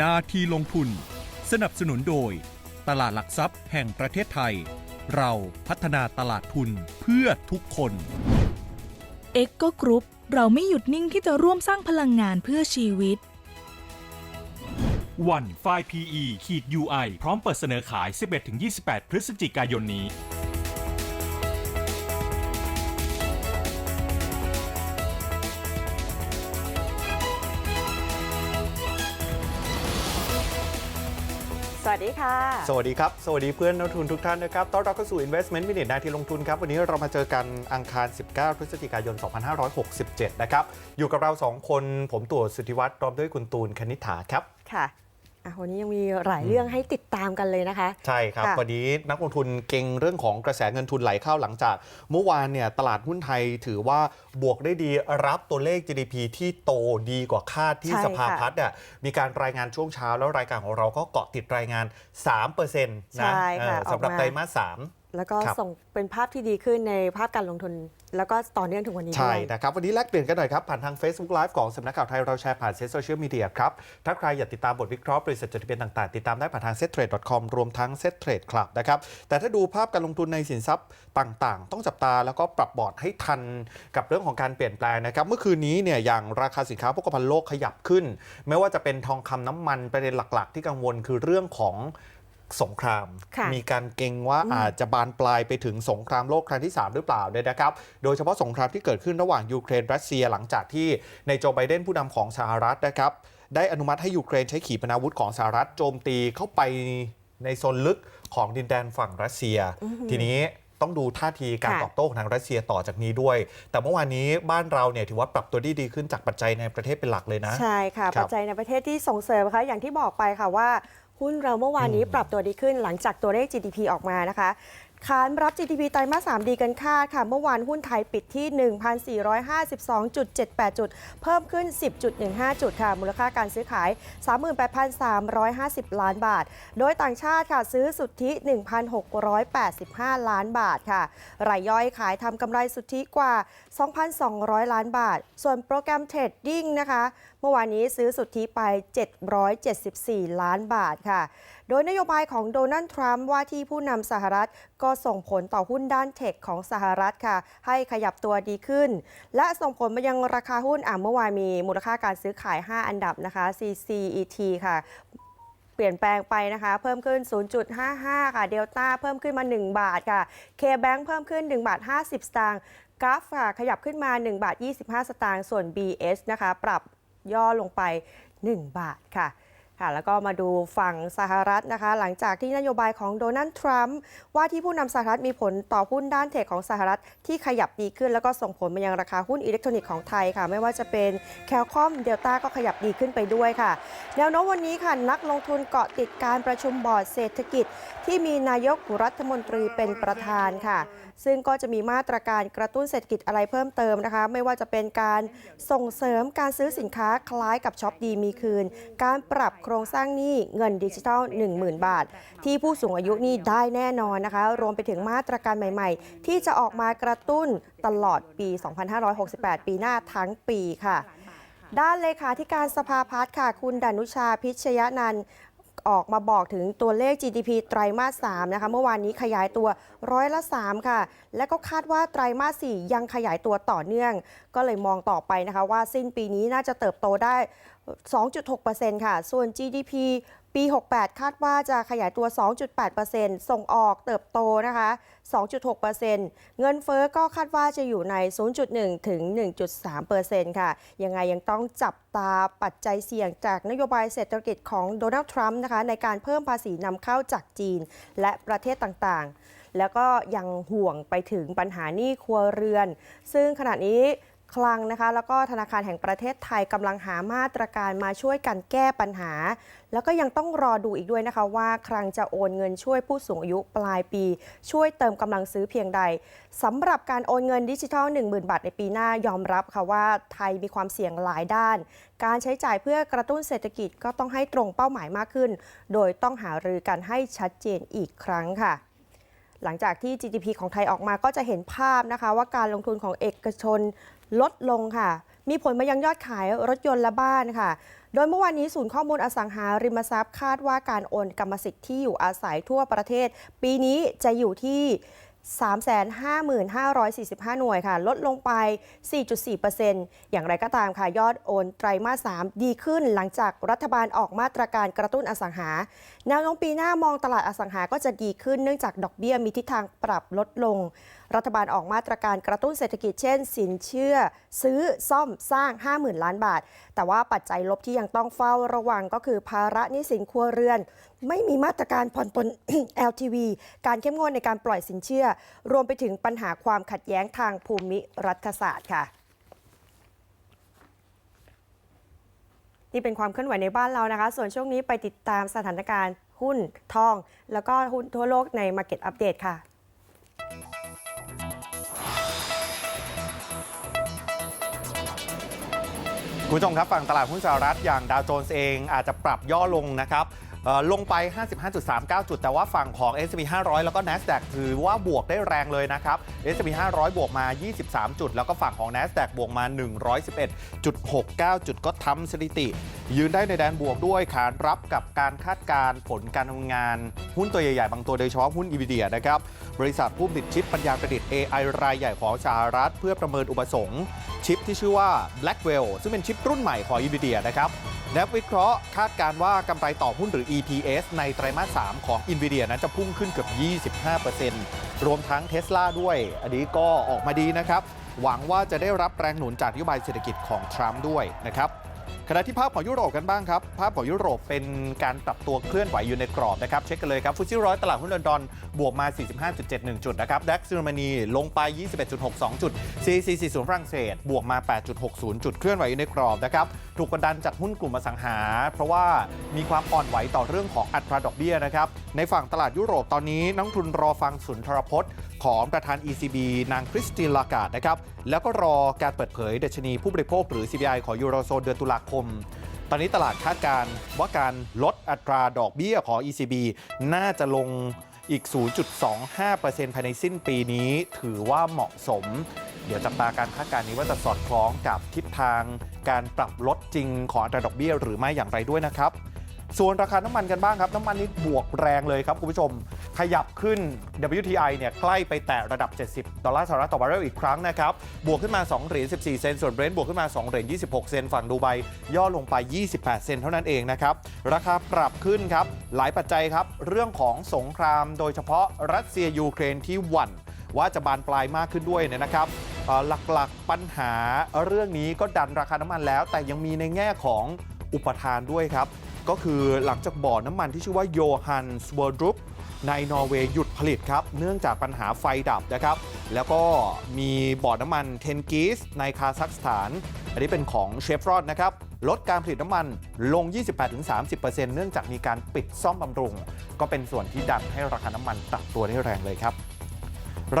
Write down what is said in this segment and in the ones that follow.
นาทีลงทุน สนับสนุนโดย ตลาดหลักทรัพย์แห่งประเทศไทย เราพัฒนาตลาดทุนเพื่อทุกคน เอ็กโกกรุ๊ปเราไม่หยุดนิ่งที่จะร่วมสร้างพลังงานเพื่อชีวิต วันไฟ PE ขีด UI พร้อมเปิดเสนอขาย 11-28 พฤศจิกายนนี้ สวัสดีค่ะ สวัสดีครับ สวัสดีเพื่อนนักลงทุนทุกท่านนะครับ ต้อนรับเข้าสู่ Investment Minute นาทีลงทุนครับ วันนี้เรามาเจอกันอังคาร 19 พฤศจิกายน 2567 นะครับ อยู่กับเรา 2 คน ผมตัวสุทธิวัฒน์พร้อมด้วยคุณตูนคณิษฐาครับ ค่ะอะ วันนี้ยังมีหลายเรื่องให้ติดตามกันเลยนะคะ ใช่ครับค่ะวันนี้นักลงทุนเก่งเรื่องของกระแสเงินทุนไหลเข้าหลังจาก เมื่อวานเนี่ยตลาดหุ้นไทยถือว่าบวกได้ดีรับตัวเลข GDP ที่โตดีกว่าคาดที่ใช่สภาค่ะพัฒน์เนี่ยมีการรายงานช่วงเช้าแล้วรายการของเราก็เกาะติดรายงาน 3%นะใช่ค่ะเออสำหรับออกมาไตรมาส3แล้วก็ครับส่งเป็นภาพที่ดีขึ้นในภาพการลงทุน แล้วก็ต่อเนื่องถึงวันนี้ใช่นะครับ วันนี้แลกเปลี่ยนกันหน่อยครับ ผ่านทาง Facebook Live ของสำนักข่าวไทย เราแชร์ผ่านเซ็ตโซเชียลมีเดียครับ ถ้าใครอยากติดตามบทวิเคราะห์บริษัทจดทะเบียนต่างๆ ติดตามได้ผ่านทาง settrade.com รวมทั้ง set trade club นะครับ แต่ถ้าดูภาพการลงทุนในสินทรัพย์ต่างๆ ต้องจับตาแล้วก็ปรับบอร์ดให้ทันกับเรื่องของการเปลี่ยนแปลงนะครับ เมื่อคืนนี้เนี่ยอย่างราคาสินค้าโภคภัณฑ์โลกขยับขึ้น ไม่ว่าจะเป็นทองคำน้ำมันประเด็นหลัก ๆ ที่กังวลคือเรื่องของ สงครามค่ะมีการเกรงว่าอาจจะบานปลายไปถึงสงครามโลกครั้งที่ 3 หรือเปล่าเนี่ยนะครับ โดยเฉพาะสงครามที่เกิดขึ้นระหว่างยูเครนรัสเซียหลังจากที่ในโจไบเดนผู้นำของสหรัฐนะครับ ได้อนุมัติให้ยูเครนใช้ขีปนาวุธของสหรัฐโจมตีเข้าไปในโซนลึกของดินแดนฝั่งรัสเซีย ทีนี้ต้องดูท่าทีการค่ะตอบโต้ของทางรัสเซียต่อจากนี้ด้วย แต่เมื่อวานนี้บ้านเราเนี่ยถือว่าปรับตัวได้ดีขึ้นจากปัจจัยในประเทศเป็นหลักเลยนะ ใช่ค่ะครับปัจจัยในประเทศที่ส่งเสริมค่ะอย่างที่บอกไปค่ะว่า หุ้นเราเมื่อวานนี้ปรับตัวดีขึ้นหลังจากตัวเลข GDP ออกมานะคะ ขานรับ GDP ไตรมาส 3 ดีกันคาดค่ะ เมื่อวานหุ้นไทยปิดที่ 1,452.78 จุด เพิ่มขึ้น 10.15 จุดค่ะ มูลค่าการซื้อขาย 38,350 ล้านบาท โดยต่างชาติค่ะซื้อสุทธิ 1,685 ล้านบาทค่ะ รายย่อยขายทำกำไรสุทธิกว่า 2,200 ล้านบาท ส่วนโปรแกรมเทรดดิ้งนะคะ เมื่อวานนี้ซื้อสุทธิไป 774 ล้านบาทค่ะ โดยนโยบายของโดนัลด์ทรัมป์ว่าที่ผู้นำสหรัฐ ก็ส่งผลต่อหุ้นด้านเทคของสหรัฐค่ะ ให้ขยับตัวดีขึ้น และส่งผลมายังราคาหุ้นอะเมื่อวานมีมูลค่าการซื้อขาย 5 อันดับนะคะ CCET ค่ะเปลี่ยนแปลงไปนะคะ เพิ่มขึ้น 0.55 ค่ะเดลต้าเพิ่มขึ้นมา 1 บาทค่ะ K-Bank เพิ่มขึ้น 1 บาท 50 สตางค์กราฟค่ะ ขยับขึ้นมา 1 บาท 25 สตางค์ส่วน BS นะคะ ปรับย่อลงไป 1 บาทค่ะ ค่ะแล้วก็มาดูฝั่งสหรัฐนะคะ หลังจากที่นโยบายของโดนัลด์ทรัมป์ว่าที่ผู้นำสหรัฐมีผลต่อหุ้นด้านเทคของสหรัฐที่ขยับดีขึ้น แล้วก็ส่งผลมายังราคาหุ้นอิเล็กทรอนิกส์ของไทยค่ะ ไม่ว่าจะเป็นแคลคอมเดลต้าก็ขยับดีขึ้นไปด้วยค่ะ แนวโน้มวันนี้ค่ะ นักลงทุนเกาะติดการประชุมบอร์ดเศรษฐกิจ ที่มีนายกรัฐมนตรีเป็นประธานค่ะซึ่งก็จะมีมาตรการกระตุ้นเศรษฐกิจอะไรเพิ่มเติมนะคะ ไม่ว่าจะเป็นการส่งเสริมการซื้อสินค้าคล้ายกับช็อปดีมีคืน การปรับโครงสร้างหนี้เงินดิจิทัล 10,000 บาท ที่ผู้สูงอายุนี่ได้แน่นอนนะคะ รวมไปถึงมาตรการใหม่ๆ ที่จะออกมากระตุ้นตลอดปี 2568 ปีหน้าทั้งปีค่ะ ด้านเลขาธิการสภาพัฒน์ค่ะ คุณดนุชาพิชยนันท์ ออกมาบอกถึงตัวเลข GDP ไตรมาส3นะคะเมื่อวานนี้ขยายตัวร้อยละ 3 ค่ะ และก็คาดว่าไตรมาส 4 ยังขยายตัวต่อเนื่อง ก็เลยมองต่อไปนะคะว่าสิ้นปีนี้น่าจะเติบโตได้ 2.6%ค่ะ ส่วน GDP ปี 68 คาดว่าจะขยายตัว 2.8%ส่งออกเติบโตนะคะ 2.6%เงินเฟ้อก็คาดว่าจะอยู่ใน 0.1 ถึง 1.3%ค่ะ ยังไงยังต้องจับตาปัจจัยเสี่ยงจากนโยบายเศรษฐกิจของโดนัลด์ทรัมป์นะคะ ในการเพิ่มภาษีนำเข้าจากจีนและประเทศต่างๆ แล้วก็ยังห่วงไปถึงปัญหาหนี้ครัวเรือน ซึ่งขณะนี้ คลังนะคะแล้วก็ธนาคารแห่งประเทศไทยกำลังหามาตรการมาช่วยกันแก้ปัญหา แล้วก็ยังต้องรอดูอีกด้วยนะคะว่าคลังจะโอนเงินช่วยผู้สูงอายุปลายปี ช่วยเติมกำลังซื้อเพียงใดสำหรับการโอนเงินดิจิทัล 10,000 บาทในปีหน้ายอมรับค่ะว่าไทยมีความเสี่ยงหลายด้าน การใช้จ่ายเพื่อกระตุ้นเศรษฐกิจก็ต้องให้ตรงเป้าหมายมากขึ้น โดยต้องหารือกันให้ชัดเจนอีกครั้งค่ะหลังจากที่ GDP ของไทยออกมาก็จะเห็นภาพนะคะ ว่าการลงทุนของเอกชน ลดลงค่ะ มีผลมายังยอดขายรถยนต์และบ้านค่ะ โดยเมื่อวานนี้ศูนย์ข้อมูลอสังหาริมทรัพย์คาดว่าการโอนกรรมสิทธิ์ที่อยู่อาศัยทั่วประเทศ ปีนี้จะอยู่ที่355,545 หน่วยค่ะ ลดลงไป 4.4%อย่างไรก็ตามค่ะ ยอดโอนไตรมาส 3 ดีขึ้นหลังจากรัฐบาลออกมาตรการกระตุ้นอสังหา แนวโน้มปีหน้ามองตลาดอสังหาก็จะดีขึ้นเนื่องจากดอกเบี้ยมีทิศทางปรับลดลง รัฐบาลออกมาตรการกระตุ้นเศรษฐกิจเช่น สินเชื่อ ซื้อซ่อมสร้าง 50,000 ล้านบาท แต่ว่าปัจจัยลบที่ยังต้องเฝ้าระวังก็คือภาระหนี้สินครัวเรือน ไม่มีมาตรการผ่อนปลน LTV การเข้มงวดในการปล่อยสินเชื่อ รวมไปถึงปัญหาความขัดแย้งทางภูมิรัฐศาสตร์ค่ะนี่เป็นความเคลื่อนไหวในบ้านเรานะคะ ส่วนช่วงนี้ไปติดตามสถานการณ์หุ้นทอง แล้วก็หุ้นทั่วโลกใน Market Update ค่ะ ผู้ชมครับฝั่งตลาดหุ้นสหรัฐอย่างดาวโจนส์เองอาจจะปรับย่อลงนะครับ ลงไป 55.39 จุด แต่ว่าฝั่งของ S&P 500 แล้วก็ NASDAQ ถือว่าบวกได้แรงเลยนะครับ S&P 500 บวกมา 23 จุด แล้วก็ฝั่งของ NASDAQ บวกมา 111.69 จุดก็ทำสถิติ ยืนได้ในแดนบวกด้วยขานรับกับการคาดการณ์ผลการทำงาน หุ้นตัวใหญ่ ๆ บางตัวโดยเฉพาะหุ้น NVIDIA นะครับบริษัทผู้ผลิตชิปปัญญาประดิษฐ์ AI รายใหญ่ของสหรัฐ เพื่อประเมินอุปสงค์ชิปที่ชื่อว่า Blackwell ซึ่งเป็นชิปรุ่นใหม่ของ NVIDIA นะครับ นักวิเคราะห์คาดการว่ากำไรต่อหุ้นหรือ EPS ในไตรมาส 3 ของ NVIDIA นั้นจะพุ่งขึ้นเกือบ 25%รวมทั้ง Tesla ด้วย อันนี้ก็ออกมาดีนะครับ หวังว่าจะได้รับแรงหนุนจากนโยบายเศรษฐกิจของทรัมป์ด้วยนะครับ ขณะที่ภาพของยุโรปกันบ้างครับ ภาพของยุโรปเป็นการปรับตัวเคลื่อนไหวอยู่ในกรอบนะครับ เช็คกันเลยครับ ฟุตซี่ร้อยตลาดหุ้นลอนดอน บวกมา 45.71 จุดนะครับดัคเยอรมนีลงไป 21.62 จุด CAC 40 ฝรั่งเศส บวกมา 8.60 จุดเคลื่อนไหวอยู่ในกรอบนะครับ ถูกกดดันจากหุ้นกลุ่มอสังหา เพราะว่ามีความอ่อนไหวต่อเรื่องของอัตราดอกเบี้ยนะครับ ในฝั่งตลาดยุโรปตอนนี้นักทุนรอฟังสุนทรพจน์ของประธาน ECB นางคริสตินลากาดนะครับ แล้วก็รอการเปิดเผยดัชนีผู้บริโภคหรือ CPI ของยูโรโซนเดือนตุลาคม ตอนนี้ตลาดคาดการณ์ว่าการลดอัตราดอกเบี้ยของ ECB น่าจะลงอีก 0.25%ภายในสิ้นปีนี้ถือว่าเหมาะสม เดี๋ยวจับตาการคาดการณ์นี้ว่าจะสอดคล้องกับทิศทางการปรับลดจริงของอัตราดอกเบี้ยหรือไม่อย่างไรด้วยนะครับ ส่วนราคาน้ำมันกันบ้างครับ น้ำมันนี้บวกแรงเลยครับคุณผู้ชม ขยับขึ้น WTI เนี่ยใกล้ไปแตะระดับ 70 ดอลลาร์สหรัฐต่อบาร์เรลอีกครั้งนะครับ บวกขึ้นมา 2 เหรียญ 14 เซนต์ ส่วนเบรนท์บวกขึ้นมา 2 เหรียญ 26 เซนต์ ฝั่งดูไบย่อลงไป 28 เซนต์เท่านั้นเองนะครับ ราคาปรับขึ้นครับ หลายปัจจัยครับ เรื่องของสงคราม โดยเฉพาะรัสเซียยูเครนที่หวั่นว่าจะบานปลายมากขึ้นด้วยเนี่ยนะครับหลักๆปัญหาเรื่องนี้ก็ดันราคาน้ำมันแล้ว แต่ยังมีในแง่ของอุปทานด้วยครับ ก็คือหลังจากบ่อน้ำมันที่ชื่อว่าโยฮันสเวอร์ดรุปในนอร์เวย์หยุดผลิตครับ เนื่องจากปัญหาไฟดับนะครับ แล้วก็มีบ่อน้ำมันเทนกิสในคาซัคสถาน อันนี้เป็นของเชฟรอนนะครับ ลดการผลิตน้ำมันลง 28-30%เนื่องจากมีการปิดซ่อมบำรุง ก็เป็นส่วนที่ดันให้ราคาน้ำมันปรับตัวได้แรงเลยครับ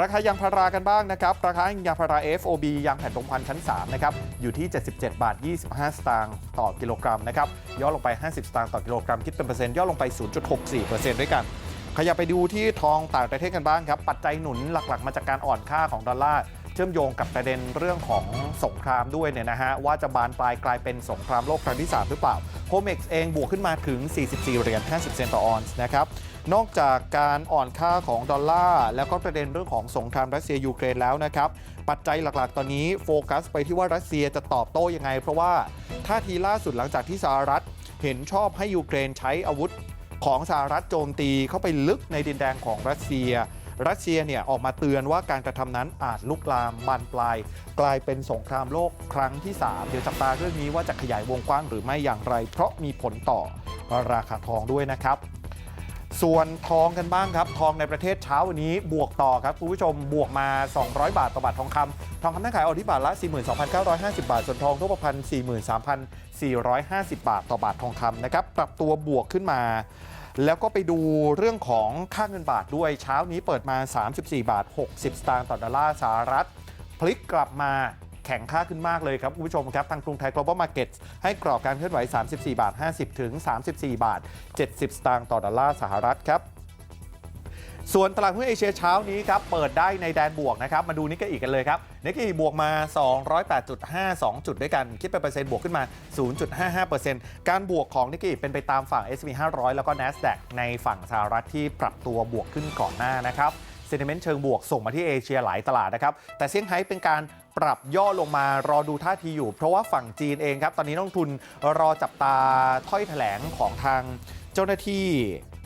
ราคายางพารากันบ้างนะครับราคายางพารา FOB ยางแผ่นตรงพันชั้น3นะครับอยู่ที่ 77 บาท 25 สตางค์ต่อกิโลกรัมนะครับย่อลงไป 50 สตางค์ต่อกิโลกรัมคิดเป็นเปอร์เซ็นต์ย่อลงไป 0.64%ด้วยกัน ขยับไปดูที่ทองต่างประเทศกันบ้างครับปัจจัยหนุนหลักๆ มาจากการอ่อนค่าของดอลลาร์ เชื่อมโยงกับประเด็นเรื่องของสงครามด้วยเนี่ยนะฮะว่าจะบานปลายกลายเป็นสงครามโลกครั้งที่ 3 หรือเปล่าโ o เม็กซ์เองบวกขึ้นมาถึง 44 เหรียญ 50 เซนต์ต่อออนซ์นะครับนอกจากการอ่อนค่าของดอลลาร์แล้วก็ประเด็นเรื่องของสงครามรัสเซียยูเครนแล้วนะครับ ปัจจัยหลักๆ ตอนนี้โฟกัสไปที่ว่ารัสเซียจะตอบโต้ยังไง เพราะว่าท่าทีล่าสุดหลังจากที่สหรัฐ เห็นชอบให้ยูเครนใช้อาวุธของสหรัฐโจมตีเข้าไปลึกในดินแดนของรัสเซีย รัสเซียเนี่ยออกมาเตือนว่าการกระทำนั้นอาจลุกลามบานปลาย กลายเป็นสงครามโลกครั้งที่ 3 เดี๋ยวจับตาเรื่องนี้ว่าจะขยายวงกว้างหรือไม่อย่างไร เพราะมีผลต่อราคาทองด้วยนะครับส่วนทองกันบ้างครับ ทองในประเทศเช้าวันนี้บวกต่อครับคุณผู้ชมบวกมา 200 บาทต่อบาททองคำทองคำนั่งขายออกที่บาทละ 42,950 บาท ส่วนทองทั่วพัน43,450 บาทต่อบาททองคำนะครับ ปรับตัวบวกขึ้นมา แล้วก็ไปดูเรื่องของค่าเงินบาทด้วยเช้านี้เปิดมา 34 บาท 60 สตางค์ต่อดอลลาร์สหรัฐ พลิกกลับมาแข็งค่าขึ้นมากเลยครับ คุณผู้ชมครับ ทางกรุงไทย global market ให้กรอบการเคลื่อนไหว 34 บาท 50 ถึง 34 บาท 70 สตางค์ต่อดอลลาร์สหรัฐครับ ส่วนตลาดหุ้นเอเชียเช้านี้ครับเปิดได้ในแดนบวกนะครับมาดูนิกเกอีกันเลยครับนิกเกอีบวกมา 208.52 จุดด้วยกัน คิดเป็นเปอร์เซ็นต์บวกขึ้นมา 0.55%การบวกของนิกเกอีเป็นไปตามฝั่ง S&P 500 แล้วก็ NASDAQ ในฝั่งสหรัฐที่ปรับตัวบวกขึ้นก่อนหน้านะครับเซนิเมนต์เชิงบวกส่งมาที่เอเชียหลายตลาดนะครับแต่เซี่ยงไฮ้เป็นการปรับย่อลงมารอดูท่าทีอยู่ เพราะว่าฝั่งจีนเองครับตอนนี้นักทุนรอจับตาถ้อยแถลงของทางเจ้าหน้าที่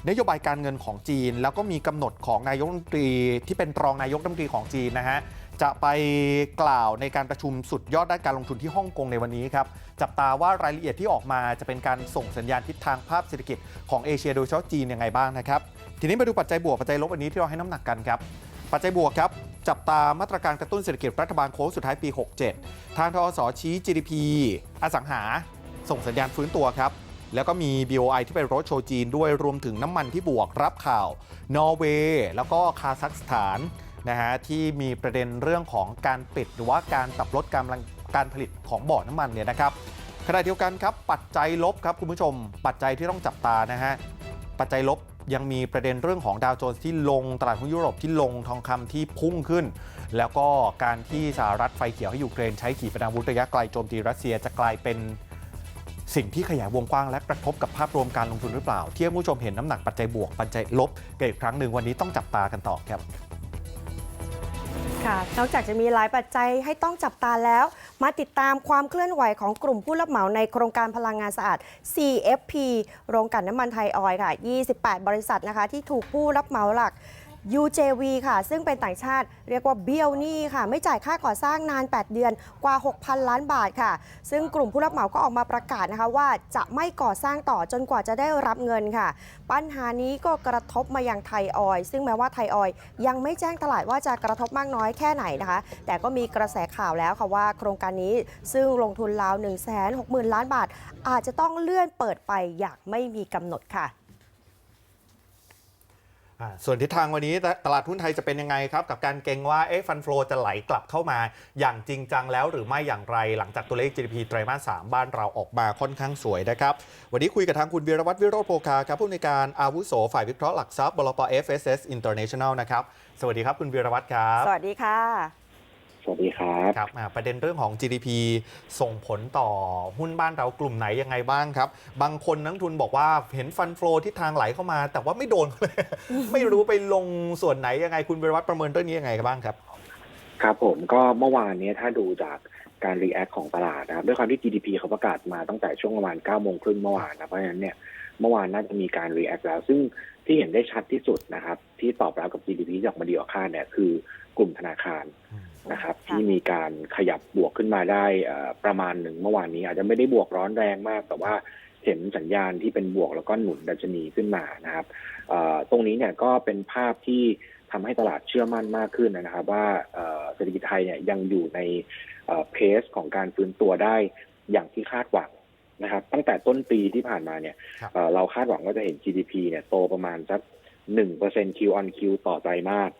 นโยบายการเงินของจีน แล้วก็มีกำหนดของนายกรัฐมนตรีที่เป็นรองนายกรัฐมนตรีของจีนนะฮะจะไปกล่าวในการประชุมสุดยอดด้านการลงทุนที่ฮ่องกงในวันนี้ครับ จับตาว่ารายละเอียดที่ออกมาจะเป็นการส่งสัญญาณทิศทางภาพเศรษฐกิจของเอเชียโดยเฉพาะจีนยังไงบ้างนะครับ ทีนี้มาดูปัจจัยบวกปัจจัยลบอันนี้ที่เราให้น้ำหนักกันครับ ปัจจัยบวกครับ จับตามาตรการกระตุ้นเศรษฐกิจรัฐบาลโค้งสุดท้ายปี 67 ทางทอสชี้ GDP อสังหา ส่งสัญญาณฟื้นตัวครับ แล้วก็มี BOI ที่เป็นรถโชว์จีนด้วยรวมถึงน้ำมันที่บวกรับข่าวนอร์เวย์แล้วก็คาซัคสถานนะฮะที่มีประเด็นเรื่องของการปิดหรือว่าการปรับลดการการผลิตของบ่อน้ำมันเนี่ยนะครับขณะเดียวกันครับปัจจัยลบครับคุณผู้ชม ปัจจัยที่ต้องจับตานะฮะปัจจัยลบยังมีประเด็นเรื่องของดาวโจนส์ที่ลงตลาดหุ้นยุโรปที่ลงทองคำที่พุ่งขึ้น แล้วก็การที่สหรัฐไฟเขียวให้ยูเครนใช้ขีปนาวุธระยะไกลโจมตีรัสเซียจะกลายเป็น สิ่งที่ขยายวงกว้างและกระทบกับภาพรวมการลงทุนหรือเปล่า ที่ผู้ชมเห็นน้ำหนักปัจจัยบวกปัจจัยลบกันอีกครั้งหนึ่งวันนี้ต้องจับตากันต่อครับค่ะนอกจากจะมีหลายปัจจัยให้ต้องจับตาแล้ว มาติดตามความเคลื่อนไหวของกลุ่มผู้รับเหมาในโครงการพลังงานสะอาด CFP โรงกลั่นน้ำมันไทยออยค่ะ 28 บริษัทนะคะที่ถูกผู้รับเหมาหลัก UJV ค่ะ ซึ่งเป็นต่างชาติเรียกว่าเบี้ยวหนี้ค่ะ ไม่จ่ายค่าก่อสร้างนาน 8 เดือนกว่า 6,000 ล้านบาทค่ะ ซึ่งกลุ่มผู้รับเหมาก็ออกมาประกาศนะคะว่าจะไม่ก่อสร้างต่อจนกว่าจะได้รับเงินค่ะ ปัญหานี้ก็กระทบมายังไทยออย ซึ่งแม้ว่าไทยออย ยังไม่แจ้งตลาดว่าจะกระทบมากน้อยแค่ไหนนะคะ แต่ก็มีกระแสข่าวแล้วค่ะว่า โครงการนี้ซึ่งลงทุนราว 1 6 0 0 0 0 ล้านบาท อาจจะต้องเลื่อนเปิดไปอย่างไม่มีกำหนดค่ะ ส่วนทิศทางวันนี้ตตลาดหุ้นไทยจะเป็นยังไงครับ กับการเกรงว่าเอ๊ะฟันฟลจะไหลกลับเข้ามา อย่างจริงจังแล้วหรือไม่อย่างไร หลังจากตัวเลข GDP ไตรมาส 3 บ้านเราออกมาค่อนข้างสวยนะครับ วันนี้คุยกับทางคุณวีรวัตรวิโรจน์โภคาครับผู้ในวยการอาวุโสฝ่ายวิเคราะห์หลักทรัพย์บลป FSS International นะครับ สวัสดีครับคุณวีรวัตรครับ สวัสดีค่ะส วัสดีครับครับอ่าประเด็นเรื่องของ GDP ส่งผลต่อหุ้นบ้านเรากลุ่มไหนยังไงบ้างครับ บางคนนักทุนบอกว่าเห็นฟันฟลอทิศทางไหลเข้ามา แต่ว่าไม่โดนเลยไม่รู้ไปลงส่วนไหนยังไงคุณวีรวัตรประเมินเรื่องนี้ยังไงบ้างครับ ครับผมก็เมื่อวานเนี้ยถ้าดูจากการรีแอคของตลาดนะครับด้วยความที่ GDP เขาประกาศมาตั้งแต่ช่วงประมาณ9โมงครึ่งเมื่อวานนะเพราะฉะนั้นเนี่ยเมื่อวานน่าจะมีการรีแอคแล้ว ซึ่งที่เห็นได้ชัดที่สุดนะครับ ที่ตอบรับกับ GDP ที่ออกมาดีกว่าคาดเนี่ยคือกลุ่มธนาคาร นะครับค่ะที่มีการขยับบวกขึ้นมาได้เอ่อประมาณหนึ่งเมื่อวานนี้ อาจจะไม่ได้บวกร้อนแรงมาก แต่ว่าเห็นสัญญาณที่เป็นบวกแล้วก็หนุนดัชนีขึ้นมานะครับเอ่อตรงนี้เนี่ยก็เป็นภาพที่ทำให้ตลาดเชื่อมั่นมากขึ้นนะครับ ว่าเอ่อเศรษฐกิจไทยเนี่ยยังอยู่ในเพสของการฟื้นตัวได้อย่างที่คาดหวังนะครับ ตั้งแต่ต้นปีที่ผ่านมาเนี่ยครับเอ่อเราคาดหวังว่าจะเห็น GDP เนี่ยโตประมาณสักหนึ่งเปอร์เซ็นต์ Q on Q ต่อไตรมาส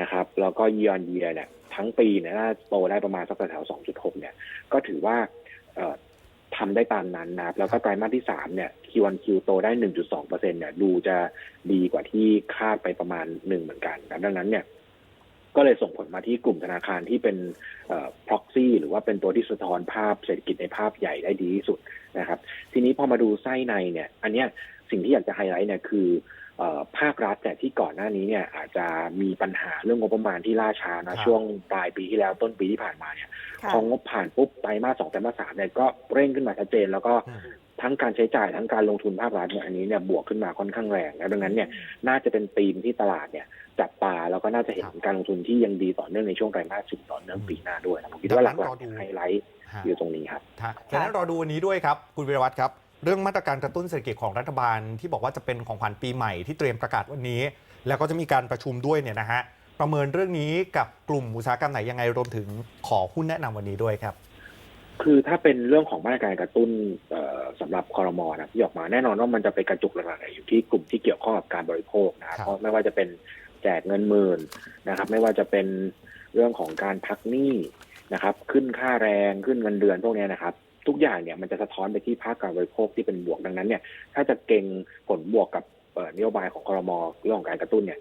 นะครับ แล้วก็ year on year เนี่ย ทั้งปีเนี่ยโตได้ประมาณสักแถวๆ2.6 เนี่ย ก็ถือว่าเอ่อทำได้ตามนั้นนะครับแล้วก็ไตรมาสที่สามเนี่ย Q on Q โตได้1.2เปอร์เซ็นเนี่ยดูจะดีกว่าที่คาดไปประมาณหนึ่งเหมือนกันนะดังนั้นเนี่ยก็เลยส่งผลมาที่กลุ่มธนาคารที่เป็นเอ่อ proxy หรือว่าเป็นตัวที่สะท้อนภาพเศรษฐกิจในภาพใหญ่ได้ดีที่สุดนะครับ ทีนี้พอมาดูไส้ในเนี่ย อันเนี้ยสิ่งที่อยากจะไฮไลท์เนี่ยคือ ภาครัฐแต่ยที่ก่อนหน้านี้เนี่ยอาจจะมีปัญหาเรื่องงบประมาณที่ล่าช้าครันะบช่วงปลายปีที่แล้วต้นปีที่ผ่านมาเนี่ยค่ะพองบผ่านปุ๊บไตรมาสสองไตรมาสสามเนี่ยก็เร่งขึ้นมาชัดเจน แล้วก็อืมทั้งการใช้จ่ายทั้งการลงทุนภาครัฐเนี่ยอันนี้เนี่ยบวกขึ้นมาค่อนข้างแรงนะดังนั้นเนี่ยน่าจะเป็นธีมที่ตลาดเนี่ยจับตาแล้วก็น่าจะเห็นครับการลงทุนที่ยังดีต่อเนื่องในช่วงไตรมาสสี่ต่อเนื่องปีหน้าด้วยนะผมคิดว่าหลักรอดูๆไฮไลท์ฮะอยู่ตรงนี้ครับฮะฉะนั้นรอดูวันนี้ด้วยครับคุณวีรวัตรครับ เรื่องมาตรการกระตุ้นเศรษฐกิจของรัฐบาลที่บอกว่าจะเป็นของขวัญปีใหม่ที่เตรียมประกาศวันนี้ แล้วก็จะมีการประชุมด้วยเนี่ยนะฮะประเมินเรื่องนี้กับกลุ่มอุตสาหกรรมไหนยังไงรวมถึงขอหุ้นแนะนำวันนี้ด้วยครับ คือถ้าเป็นเรื่องของมาตรการกระตุ้นเอ่อสำหรับคอรมอนะที่ออกมาแน่นอนว่ามันจะไปกระจุกหลักๆอยู่ที่กลุ่มที่เกี่ยวข้องกับการบริโภคนะครับครับเพราะไม่ว่าจะเป็นแจกเงินหมื่นนะครับ ไม่ว่าจะเป็นเรื่องของการพักหนี้นะครับ ขึ้นค่าแรงขึ้นเงินเดือนพวกเนี้ยนะครับ ทุกอย่างเนี่ยมันจะสะท้อนไปที่ภาคการบริโภคที่เป็นบวกดังนั้นเนี่ยถ้าจะเก่งผลบวกกับเอ่อนโยบายของคอรมอเรื่องของการกระตุ้นเนี่ย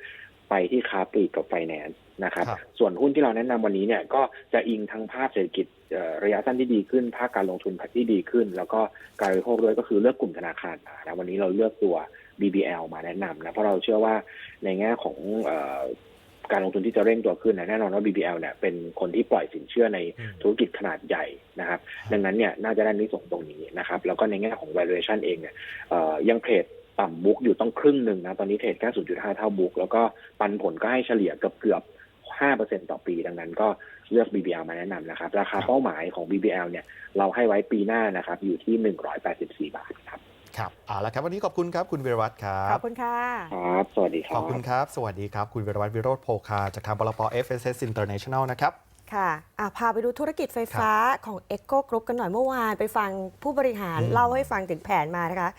ไปที่ค้าปลีกกับไฟแนนซ์นะครับครับส่วนหุ้นที่เราแนะนำวันนี้เนี่ยก็จะอิงทั้งภาพเศรษฐกิจเอ่อระยะสั้นที่ดีขึ้น ภาคการลงทุนที่ดีขึ้น แล้วก็การบริโภคด้วยก็คือเลือกกลุ่มธนาคารมานะวันนี้เราเลือกตัว BBL มาแนะนำนะเพราะเราเชื่อว่าในแง่ของเอ่อ การลงทุนที่จะเร่งตัวขึ้นนะแน่นอนว่า BBL เนี่ยเป็นคนที่ปล่อยสินเชื่อในอืมธุรกิจขนาดใหญ่นะครับ ดังนั้นเนี่ยน่าจะได้นิสงส์ตรงนี้นะครับ แล้วก็ในแง่ของ valuation เองเนี่ยเอ่อยังเทรดต่ำบุ๊กอยู่ต้องครึ่งหนึ่งนะ ตอนนี้เทรดแค่0.5 เท่าบุ๊กแล้วก็ปันผลก็ให้เฉลี่ยเกือบเกือบ5%ต่อปี ดังนั้นก็เลือก BBL มาแนะนำนะครับ ราคาเป้าหมายของ BBL เนี่ยเราให้ไว้ปีหน้านะครับอยู่ที่ 184 บาทครับ ครับเอาละครับวันนี้ขอบคุณครับคุณวีรวัตรครัขบอบคุณค่ะ ครับ สวัสดีครัขบ อบคุณครับ สวัสดีครับ คุณวีรวัตรวิโรธโภคาจากทางบลป FSS International นะครับ ค่ะอะ พาไปดูธุรกิจไฟฟ้าของ e c o Group กันหน่อยเมื่อวานไปฟังผู้บริหารอืมเล่าให้ฟังถึงแผนมานะคะ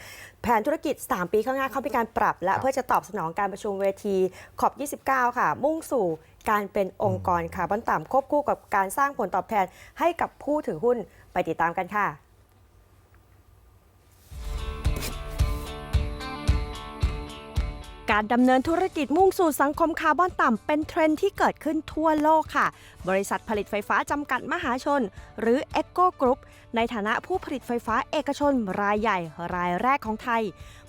แผนธุรกิจ 3 ปีข้างหน้าเขามีการปรับ และครับเพื่อจะตอบสนองการประชุมเวทีขอบ 29 ค่ะ มุ่งสู่การเป็นองค์กรคาร์บอนต่ำควบคู่กับการสร้างผลตอบแทนให้กับผู้ถือหุ้นไปติดตามกันค่ะ การดำเนินธุรกิจมุ่งสู่สังคมคาร์บอนต่ำเป็นเทรนด์ที่เกิดขึ้นทั่วโลกค่ะ บริษัทผลิตไฟฟ้าจำกัดมหาชน หรือ e c o Group ในฐานะผู้ผลิตไฟฟ้าเอกชนรายใหญ่รายแรกของไทย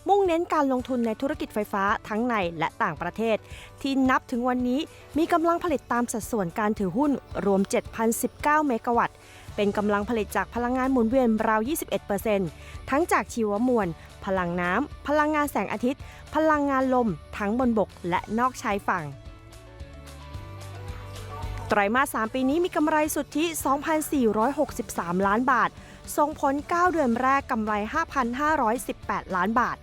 มุ่งเน้นการลงทุนในธุรกิจไฟฟ้าทั้งในและต่างประเทศ ที่นับถึงวันนี้มีกำลังผลิตตามสัดส่วนการถือหุ้นรวม 7,019 เมกะวัตต์ เป็นกำลังผลิตจากพลังงานหมุนเวียนราว 21%ทั้งจากชีวมวล พลังน้ำ พลังงานแสงอาทิตย์ พลังงานลม ทั้งบนบกและนอกชายฝั่งไตรมาส 3 ปีนี้มีกำไรสุทธิ 2,463 ล้านบาท ส่งผล 9 เดือนแรกกำไร 5,518 ล้านบาท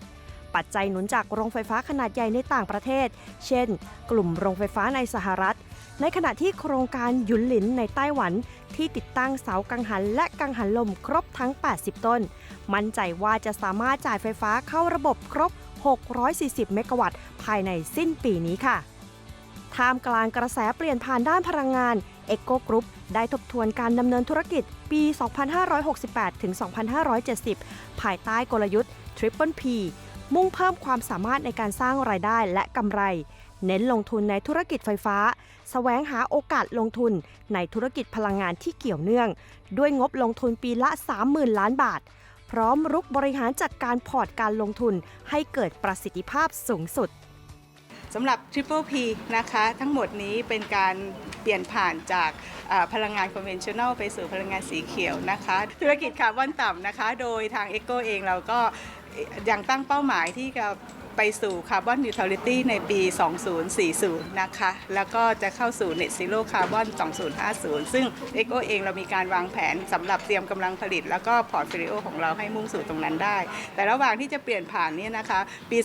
ปัจจัยหนุนจากโรงไฟฟ้าขนาดใหญ่ในต่างประเทศ เช่น กลุ่มโรงไฟฟ้าในสหรัฐ ในขณะที่โครงการหยุนหลินในไต้หวันที่ติดตั้งเสากังหันและกังหันลมครบทั้ง 80 ต้น มั่นใจว่าจะสามารถจ่ายไฟฟ้าเข้าระบบครบ 640 เมกะวัตต์ภายในสิ้นปีนี้ค่ะท่ามกลางกระแสเปลี่ยนผ่านด้านพลังงาน e c o Group ได้ทบทวนการดำเนินธุรกิจปี 2568 ถึง 2570 ภายใต้กลยุทธ์ Triple P มุ่งเพิ่มความสามารถในการสร้างรายได้และกำไร เน้นลงทุนในธุรกิจไฟฟ้าแสวงหาโอกาสลงทุนในธุรกิจพลังงานที่เกี่ยวเนื่อง ด้วยงบลงทุนปีละ 30,000 ล้านบาท พร้อมรุกบริหารจัดการพอร์ตการลงทุนให้เกิดประสิทธิภาพสูงสุดสำหรับ Triple P นะคะ ทั้งหมดนี้เป็นการเปลี่ยนผ่านจากพลังงาน conventional ไปสู่พลังงานสีเขียวนะคะ ธุรกิจคาร์บอนต่ำนะคะ โดยทาง e c o เองเราก็ยังตั้งเป้าหมายที่จะ ไปสู่คาร์บอนนิวทรัลิตี้ในปี 2040 นะคะ แล้วก็จะเข้าสู่ Net Zero Carbon 2050 ซึ่ง e c o เองเรามีการวางแผนสำหรับเตรียมกำลังผลิต แล้วก็พอร์ตโฟลิโอของเราให้มุ่งสู่ตรงนั้นได้ แต่ระหว่างที่จะเปลี่ยนผ่านนี่นะคะ ปี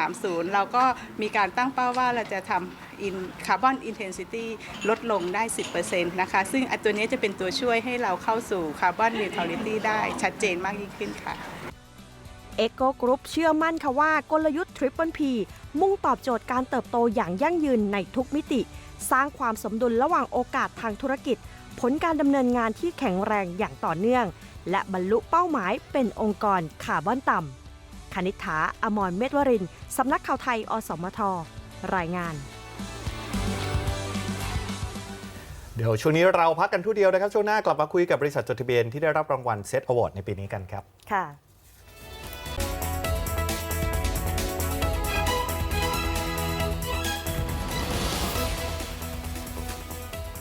2030 เราก็มีการตั้งเป้าว่าเราจะทำ in carbon intensity ลดลงได้ 10%นะคะ ซึ่งตัวนี้จะเป็นตัวช่วยให้เราเข้าสู่ carbon neutrality ได้ชัดเจนมากยิ่งขึ้นค่ะ e c o Group เชื่อมั่นค่ะว่ากลยุทธ์ Triple P มุ่งตอบโจทย์การเติบโตอย่างยั่งยืนในทุกมิติ สร้างความสมดุลระหว่างโอกาสทางธุรกิจ ผลการดำเนินงานที่แข็งแรงอย่างต่อเนื่อง และบรรลุเป้าหมายเป็นองค์กรคาร์บอนต่ำคณิษฐาอมรเมธวรินทร์สำนักข่าวไทย อสมท รายงานเดี๋ยวช่วงนี้เราพักกันทุเดียวนะครับ ช่วงหน้ากลับมาคุยกับบริษัทจดทะเบียนที่ได้รับรางวัลเซตอวอร์ดในปีนี้กันครับ ค่ะ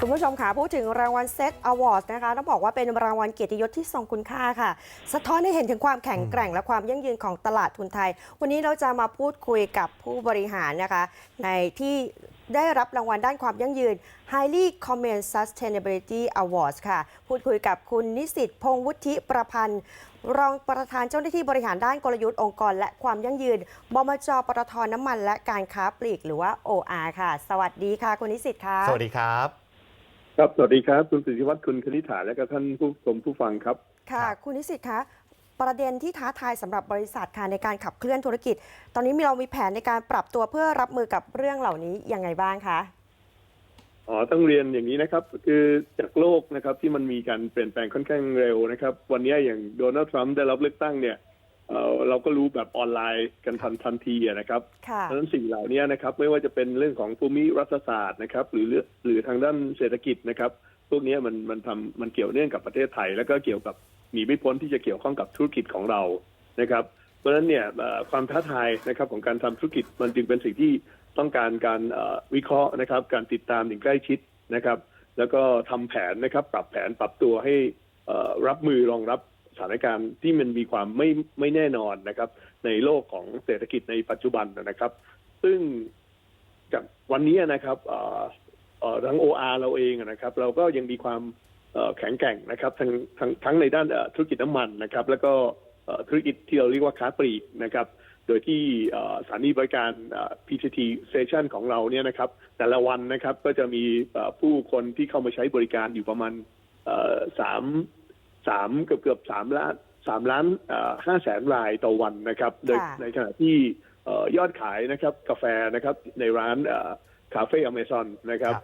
คุณผู้ชมค่ะพูดถึงรางวัลเซตอวอร์ดนะคะต้องบอกว่าเป็นรางวัลเกียรติยศที่ทรงคุณค่าค่ะ สะท้อนให้เห็นถึงความแข็งแกร่งและความยั่งยืนของตลาดทุนไทย วันนี้เราจะมาพูดคุยกับผู้บริหารนะคะ ในที่ได้รับรางวัลด้านความยั่งยืน Highly Comment Sustainability Awards ค่ะ พูดคุยกับคุณนิสิตพงษ์วุฒิประพันธ์ รองประธานเจ้าหน้าที่บริหารด้านกลยุทธ์องค์กร และความยั่งยืน บมจปตทน้ำมัน และการค้าปลีกหรือว่า OR ค่ะ สวัสดีค่ะ คุณนิสิตค่ะ สวัสดีครับ ครับ สวัสดีครับ คุณสิทธิวัฒน์คุณคณิษฐาและก็ท่านผู้ชมผู้ฟังครับ ค่ะครับคุณนิสิตคะ ประเด็นที่ท้าทายสำหรับบริษัทค่ะในการขับเคลื่อนธุรกิจ ตอนนี้มีเรามีแผนในการปรับตัวเพื่อรับมือกับเรื่องเหล่านี้ยังไงบ้างคะ อ๋อ ต้องเรียนอย่างนี้นะครับ คือจากโลกนะครับที่มันมีการเปลี่ยนแปลงค่อนข้างเร็วนะครับ วันนี้อย่างโดนัลด์ทรัมป์ได้รับเลือกตั้งเนี่ย เอ่อเราก็รู้แบบออนไลน์กันทันทันทีอะนะครับค่ะเพราะฉะนั้นสิ่งเหล่านี้นะครับไม่ว่าจะเป็นเรื่องของภูมิรัฐศาสตร์นะครับหรือหรือทางด้านเศรษฐกิจนะครับพวกนี้มันมันทำมันเกี่ยวเนื่องกับประเทศไทย แล้วก็เกี่ยวกับหนีไม่พ้นที่จะเกี่ยวข้องกับธุรกิจของเรานะครับ เพราะฉะนั้นเนี่ยเอ่อความท้าทายนะครับของการทำธุรกิจมันจึงเป็นสิ่งที่ต้องการการเอ่อวิเคราะห์นะครับ การติดตามอย่างใกล้ชิดนะครับ แล้วก็ทำแผนนะครับ ปรับแผนปรับตัวให้เอ่อรับมือรองรับ สถานการณ์ที่มันมีความไม่ไม่แน่นอนนะครับ ในโลกของเศรษฐกิจในปัจจุบันนะครับ ซึ่งจากวันนี้นะครับเอ่อเอ่อทั้ง OR เราเองนะครับ เราก็ยังมีความแข็งแกร่งนะครับทั้งทั้งทั้งในด้านธุรกิจน้ำมันนะครับ แล้วก็ธุรกิจที่เราเรียกว่าค้าปลีกนะครับ โดยที่สถานีบริการ PTT Station ของเราเนี่ยนะครับ แต่ละวันนะครับก็จะมีผู้คนที่เข้ามาใช้บริการอยู่ประมาณสาม สามเกือบเกือบสามล้านสามล้านห้าแสนรายต่อวันนะครับโดยค่ะในขณะที่เอ่อยอดขายนะครับกาแฟนะครับในร้านคาเฟ่อเมซอนนะครับ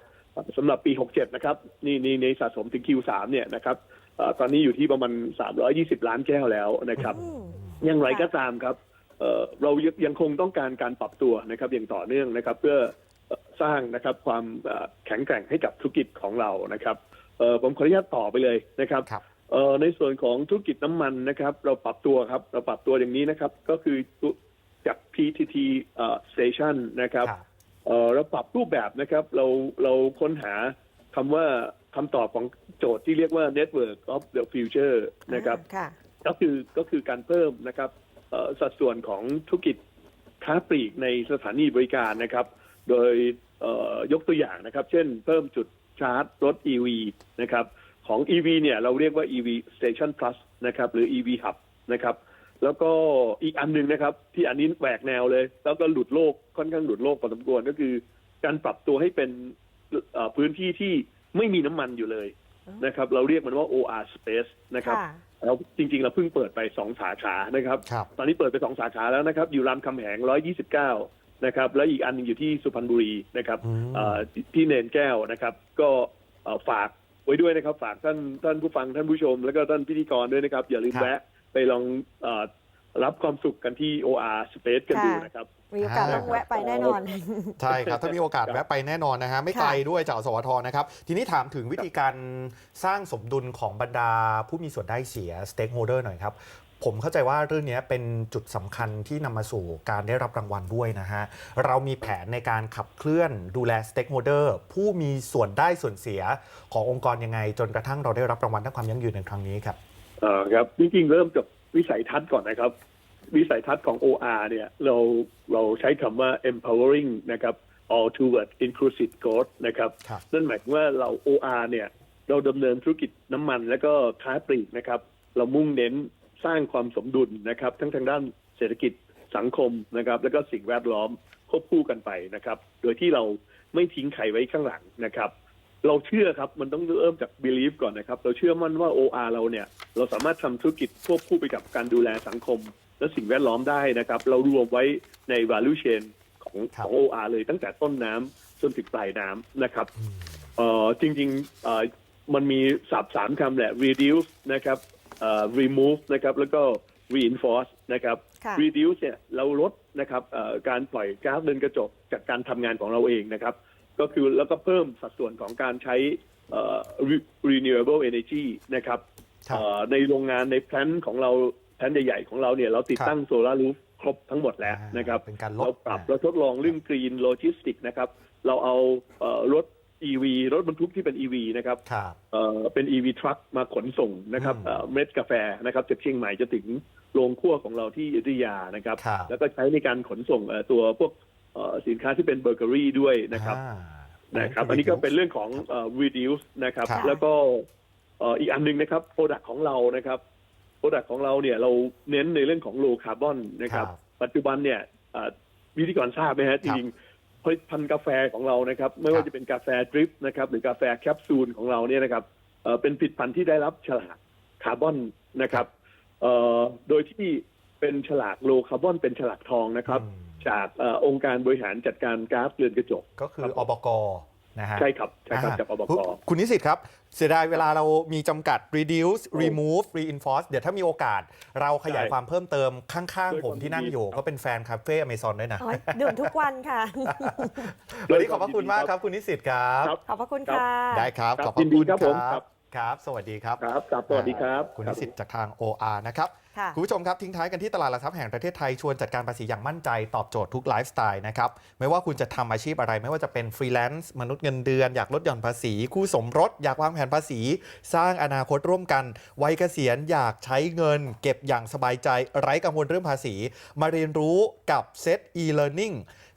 สำหรับปี 67 นะครับ นี่นี่ในสะสมถึง Q3 เนี่ยนะครับเอ่อตอนนี้อยู่ที่ประมาณ 320 ล้านแก้วแล้วนะครับอืมอย่างไรค่ะก็ตามครับเอ่อเรายังยังคงต้องการการปรับตัวนะครับอย่างต่อเนื่องนะครับ เพื่อเอ่อสร้างนะครับความเอ่อแข็งแกร่งให้กับธุรกิจของเรานะครับเอ่อผมขออนุญาตต่อไปเลยนะครับครับ เอ่อในส่วนของธุรกิจน้ำมันนะครับ เราปรับตัวครับ เราปรับตัวอย่างนี้นะครับ ก็คือจาก PTT เอ่อ station นะครับครับ เอ่อเราปรับรูปแบบนะครับ เราเราค้นหาคำว่าคำตอบของโจทย์ที่เรียกว่า network of the future นะครับ ค่ะ ก็คือก็คือการเพิ่มนะครับเอ่อสัดส่วนของธุรกิจค้าปลีกในสถานีบริการนะครับ โดยเอ่อยกตัวอย่างนะครับ เช่น เพิ่มจุดชาร์จรถ EV นะครับ ของ EV เนี่ยเราเรียกว่า EV Station Plus นะครับหรือ EV Hub นะครับ แล้วก็อีกอันหนึ่งนะครับ ที่อันนี้แหวกแนวเลย แล้วก็หลุดโลกค่อนข้างหลุดโลกพอสมควรก็คือ การปรับตัวให้เป็นเอ่อพื้นที่ที่ไม่มีน้ำมันอยู่เลยนะครับ เราเรียกมันว่า OR Space นะครับค่ะแล้วจริง ๆ เราเพิ่งเปิดไปสองสาขานะครับครับ ตอนนี้เปิดไปสองสาขาแล้วนะครับ อยู่รามคำแหง129นะครับ แล้วอีกอันหนึงอยู่ที่สุพรรณบุรีนะครับอืมเอ่อที่ที่เนนแก้วนะครับ ก็เอ่อฝาก ไว้ด้วยนะครับ ฝากท่านท่านผู้ฟังท่านผู้ชม แล้วก็ท่านพิธีกรด้วยนะครับ อย่าลืมครับ แวะไปลองเออรับความสุขกันที่ OR Space กันดูค่ะนะครับ มีโอกาสต้องแวะไปแน่นอน ใช่ครับ ถ้ามีโอกาสแวะไปแน่นอนนะฮะไม่ไกลด้วยจากสวทนะครับ ทีนี้ถามถึงวิธีการสร้างสมดุลของบรรดาผู้มีส่วนได้เสีย stakeholder หน่อยครับ ผมเข้าใจว่าเรื่องนี้เป็นจุดสำคัญที่นำมาสู่การได้รับรางวัลด้วยนะฮะ เรามีแผนในการขับเคลื่อนดูแล stakeholder ผู้มีส่วนได้ส่วนเสียขององค์กรยังไง จนกระทั่งเราได้รับรางวัลด้านความยั่งยืนในครั้งนี้ครับเอ่อครับจริงๆเริ่มจากวิสัยทัศน์ก่อนนะครับ วิสัยทัศน์ของ OR เนี่ยเราเราใช้คำว่า empowering นะครับ all toward inclusive growth นะครับครับนั่นหมายถึงว่าเรา OR เนี่ยเราดำเนินธุรกิจน้ำมันแล้วก็ค้าปลีกนะครับ เรามุ่งเน้น สร้างความสมดุลนะครับ ทั้งทางด้านเศรษฐกิจสังคมนะครับ แล้วก็สิ่งแวดล้อมควบคู่กันไปนะครับ โดยที่เราไม่ทิ้งใครไว้ข้างหลังนะครับ เราเชื่อครับมันต้องเริ่มจาก belief ก่อนนะครับ เราเชื่อมั่นว่า OR เราเนี่ย เราสามารถทำธุรกิจควบคู่ไปกับการดูแลสังคม และสิ่งแวดล้อมได้นะครับ เรารวมไว้ใน value chain ของครับของ OR เลยตั้งแต่ต้นน้ำจนถึงปลายน้ำนะครับเอ่อจริงๆเอ่อมันมีศัพท์สามคำแหละ reduce นะครับเอ่อ remove นะครับแล้วก็ reinforce นะครับค่ะ reduce เนี่ยเราลดนะครับเอ่อการปล่อยก๊าซเรือนกระจกจากการทำงานของเราเองนะครับ ก็คือแล้วก็เพิ่มสัดส่วนของการใช้เอ่อ re- renewable energy นะครับครับเอ่อในโรงงานในแพลนของเราแพลนใหญ่ๆของเราเนี่ยเราติดตั้งโซลารูฟครบทั้งหมดแล้วนะครับเป็นการลดเราปรับอ่าเราทดลองเรื่องกรีนโลจิสติกนะครับ เราเอาเอ่อรถ EV รถบรรทุกที่เป็น EV นะครับครับเอ่อเป็น EV truck มาขนส่งนะครับอืมเอ่อเม็ดกาแฟนะครับจากเชียงใหม่จะถึงโรงคั่วของเราที่อยุธยานะครับ ครับแล้วก็ใช้ในการขนส่งเอ่อตัวพวกเอ่อสินค้าที่เป็นเบเกอรี่ด้วยนะครับ อ่า นะครับอันนี้ก็เป็นเรื่องของเอ่อ reduce นะครับ ครับ แล้วก็เอ่ออีกอันหนึ่งนะครับ product ของเรานะครับ product ของเราเนี่ยเราเน้นในเรื่องของ low carbon นะครับ ครับปัจจุบันเนี่ยเอ่อวิธีกรทราบไหมฮะจริงๆ ผลิตภัณฑ์กาแฟของเรานะครับ ไม่ว่าจะเป็นกาแฟดริปนะครับ หรือกาแฟแคปซูลของเราเนี่ยนะครับเอ่อเป็นผลิตภัณฑ์ที่ได้รับฉลากคาร์บอนนะครับเอ่อโดยที่เป็นฉลากโลคาร์บอนเป็นฉลากทองนะครับอืมจากเอ่อองค์การบริหารจัดการก๊าซเรือนกระจก ก็คืออบก นะฮะ ใช่ครับใช่ครับอ่า จากอบกคุณคุณนิสิตครับ เสียดายเวลาเรามีจำกัด reduce remove reinforce เดี๋ยวถ้ามีโอกาส เราขยายใช่ความเพิ่มเติมข้างด้วยๆผมที่นั่งอยู่ความยินดีก็เป็นแฟนคาเฟ่อเมซอนด้วยนะโอ้ยดื่มทุกวันค่ะ วันนี้ขอบพระคุณมากครับคุณนิสิตครับ ครับ ขอบพระคุณค่ะ ได้ครับ ครับขอบพระยินดีคุณครับผมครับ ครับ สวัสดีครับ ครับครับสวัสดีครับ คุณนิสิตจากทาง OR นะครับ คุณผู้ชมครับ ทิ้งท้ายกันที่ตลาดหลักทรัพย์แห่งประเทศไทย ชวนจัดการภาษีอย่างมั่นใจตอบโจทย์ทุกไลฟ์สไตล์นะครับ ไม่ว่าคุณจะทำอาชีพอะไร ไม่ว่าจะเป็นฟรีแลนซ์มนุษย์เงินเดือน อยากลดหย่อนภาษี คู่สมรส อยากวางแผนภาษี สร้างอนาคตร่วมกัน วัยเกษียณอยากใช้เงิน เก็บอย่างสบายใจ ไร้กังวลเรื่องภาษี มาเรียนรู้กับ Set e-learning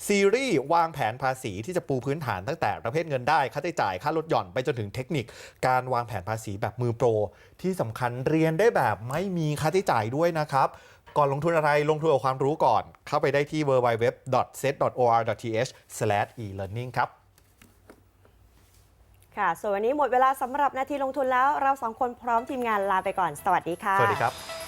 ซีรีส์วางแผนภาษีที่จะปูพื้นฐานตั้งแต่ประเภทเงินได้ค่าใช้จ่ายค่าลดหย่อนไปจนถึงเทคนิค การวางแผนภาษีแบบมือโปร ที่สำคัญเรียนได้แบบไม่มีค่าใช้จ่ายด้วยนะครับ ก่อนลงทุนอะไรลงทุนกับความรู้ก่อน เข้าไปได้ที่ www.set.or.th/e-learning ครับค่ะ ส่วนวันนี้หมดเวลาสำหรับนาทีลงทุนแล้ว เราสองคนพร้อมทีมงานลาไปก่อน สวัสดีค่ะ สวัสดีครับ